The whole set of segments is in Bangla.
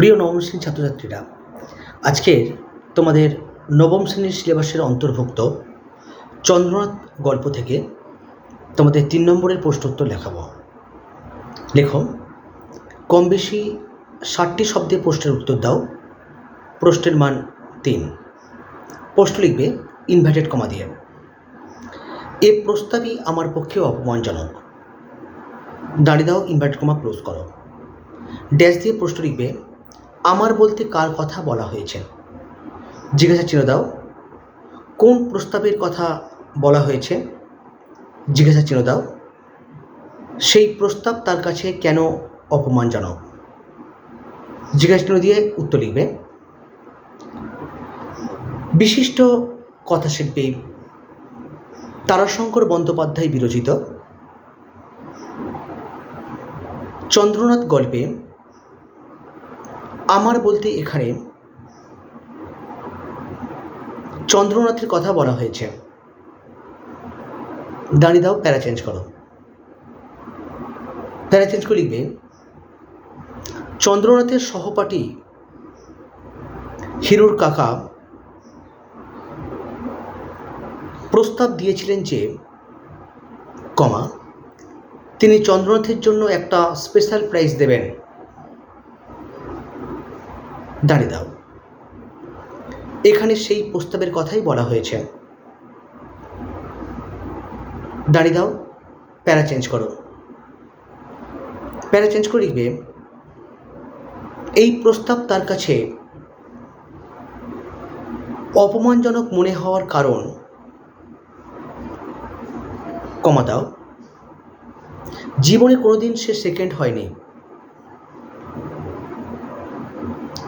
প্রিয় নবম শ্রেণির ছাত্রছাত্রীরা আজকের তোমাদের নবম শ্রেণির সিলেবাসের অন্তর্ভুক্ত চন্দ্রনাথ গল্প থেকে তোমাদের তিন নম্বরের প্রশ্নোত্তর লেখাবো। লেখো, কম বেশি ষাটটি শব্দে প্রশ্নের উত্তর দাও, প্রশ্নের মান তিন। প্রশ্ন লিখবে ইনভার্টেড কমা দিয়ে। এ প্রস্তাবই আমার পক্ষে অপমানজনক। দাঁড়িয়ে দাও ইনভার্টেড কমা ক্লোজ করো। ড্যাশ দিয়ে প্রশ্ন লিখবে আমার বলতে কার কথা বলা হয়েছে? জিজ্ঞাসা চিহ্ন দাও। কোন প্রস্তাবের কথা বলা হয়েছে? জিজ্ঞাসা চিহ্ন দাও। সেই প্রস্তাব তার কাছে কেন অপমানজনক? জিজ্ঞাসা চিহ্ন দিয়ে উত্তর লিখবে। বিশিষ্ট কথাশিল্পী তারাশঙ্কর বন্দ্যোপাধ্যায় বিরচিত চন্দ্রনাথ গল্পে আমার বলতে এখানে চন্দ্রনাথের কথা বলা হয়েছে। দাঁড়িয়ে দাও, প্যারা চেঞ্জ করো। প্যারা চেঞ্জ করে লিখবে, চন্দ্রনাথের সহপাঠী হিরুর কাকা প্রস্তাব দিয়েছিলেন যে, কমা, তিনি চন্দ্রনাথের জন্য একটা স্পেশাল প্রাইজ দেবেন। দাঁড়িয়ে দাও। এখানে সেই প্রস্তাবের কথাই বলা হয়েছে। দাঁড়িয়ে দাও, প্যারা চেঞ্জ করো। প্যারা চেঞ্জ করে লিখবে, এই প্রস্তাব তার কাছে অপমানজনক মনে হওয়ার কারণ কমা দাও। জীবনে কোনোদিন সে সেকেন্ড হয়নি।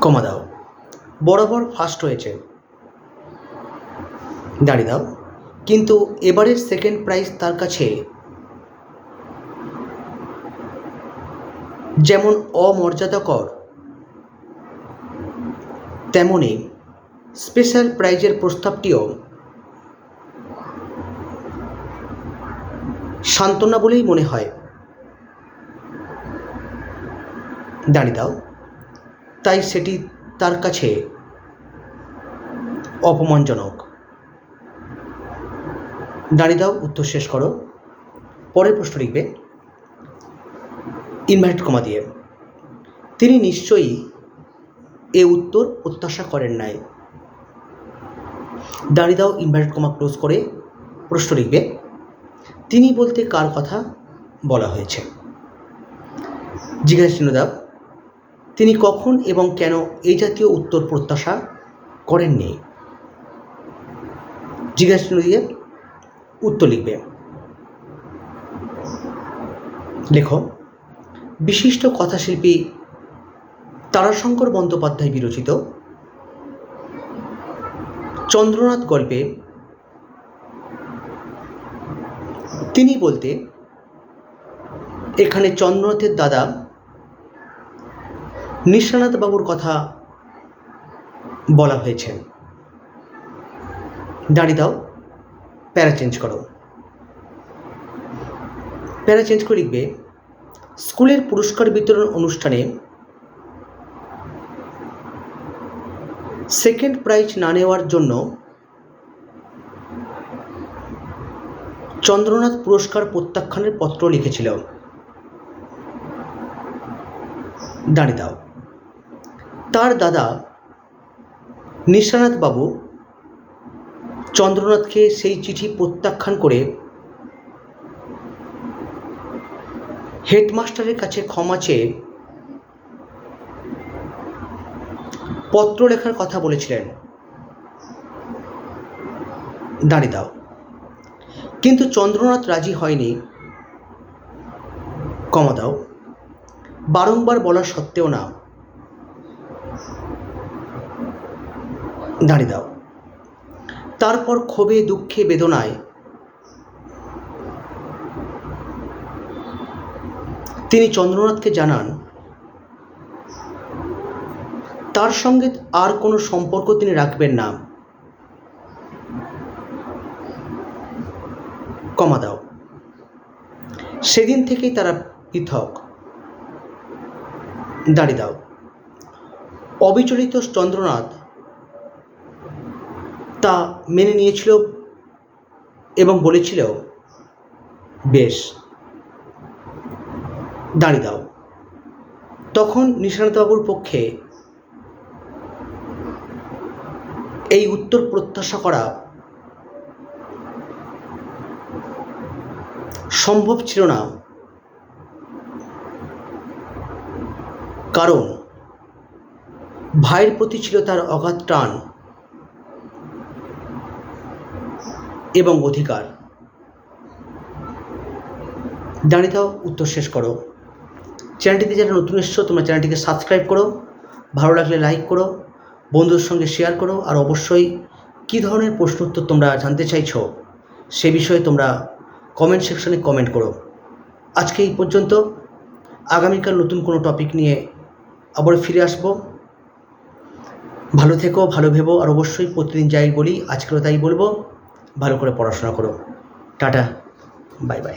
কমা দাও। বরাবর ফার্স্ট হয়েছে। দাঁড়িয়ে দাও। কিন্তু এবারের সেকেন্ড প্রাইজ তার কাছে। যেমন অমর্যাদাকর তেমনই স্পেশাল প্রাইজের প্রস্তাবটিও সান্ত্বনা বলেই মনে হয়। দাঁড়িয়ে দাও। তাই সেটি তার কাছে অপমানজনক। দাঁড়িয়ে দাও, উত্তর শেষ করো। পরের প্রশ্ন লিখবে। ইনভার্ট কমা দিয়ে। তিনি নিশ্চয়ই এ উত্তর প্রত্যাশা করেন নাই। দাঁড়িয়ে দাও, ইনভার্ট কমা ক্লোজ করে প্রশ্ন লিখবে। তিনি বলতে কার কথা বলা হয়েছে? জিজ্ঞাসা চিহ্ন দাও। তিনি কখন এবং কেন এই জাতীয় উত্তর প্রত্যাশা করেননি? জিজ্ঞাসা দিয়ে উত্তর লিখবে। লেখো, বিশিষ্ট কথাশিল্পী তারাশঙ্কর বন্দ্যোপাধ্যায় বিরচিত চন্দ্রনাথ গল্পে তিনি বলতে, এখানে চন্দ্রনাথের দাদা বাবুর কথা বলা হয়েছে। দাঁড়িয়ে দাও, প্যারা চেঞ্জ করো। প্যারা চেঞ্জ করে লিখবে, স্কুলের পুরস্কার বিতরণ অনুষ্ঠানে সেকেন্ড প্রাইজ না নেওয়ার জন্য চন্দ্রনাথ পুরস্কার প্রত্যাখ্যানের পত্র লিখেছিল। দাঁড়িয়ে দাও। তার দাদা বাবু চন্দ্রনাথকে সেই চিঠি প্রত্যাখ্যান করে হেডমাস্টারের কাছে ক্ষমা চেয়ে পত্র লেখার কথা বলেছিলেন দাঁড়িয়ে দাও কিন্তু চন্দ্রনাথ রাজি হয়নি কমা দাও বারংবার বলা সত্ত্বেও না দাঁড়িয়ে দাও। তারপর ক্ষোভে, দুঃখে, বেদনায় তিনি চন্দ্রনাথকে জানান, তার সঙ্গে আর কোনো সম্পর্ক তিনি রাখবেন না। কমা দাও। সেদিন থেকেই তারা পৃথক। দাঁড়িয়ে দাও। অবিচলিত চন্দ্রনাথ মেনে নিয়েছিল এবং বলেছিল, বেশ দাঁড়িয়ে দাও। তখন নিশানাথবাবুর পক্ষে এই উত্তর প্রত্যাশা করা সম্ভব ছিল না। কারণ ভাইয়ের প্রতি ছিল তার অগাধ টান। এবং অধিকার। দাও, উত্তর শেষ করো। চ্যানেলটিতে যারা নতুন এসছো, তোমরা চ্যানেলটিকে সাবস্ক্রাইব করো, ভালো লাগলে লাইক করো, বন্ধুদের সঙ্গে শেয়ার করো, আর অবশ্যই কী ধরনের প্রশ্ন উত্তর তোমরা জানতে চাইছো, সে বিষয়ে তোমরা কমেন্ট সেকশনে কমেন্ট করো। আজকে এই পর্যন্ত, আগামীকাল নতুন কোনো টপিক নিয়ে আবার ফিরে আসব। ভালো থেকো, ভালো ভেবো, আর অবশ্যই প্রতিদিন যাই বলি আজকেও তাই বলব। ভালো করে পড়াশোনা করো। Tata bye bye.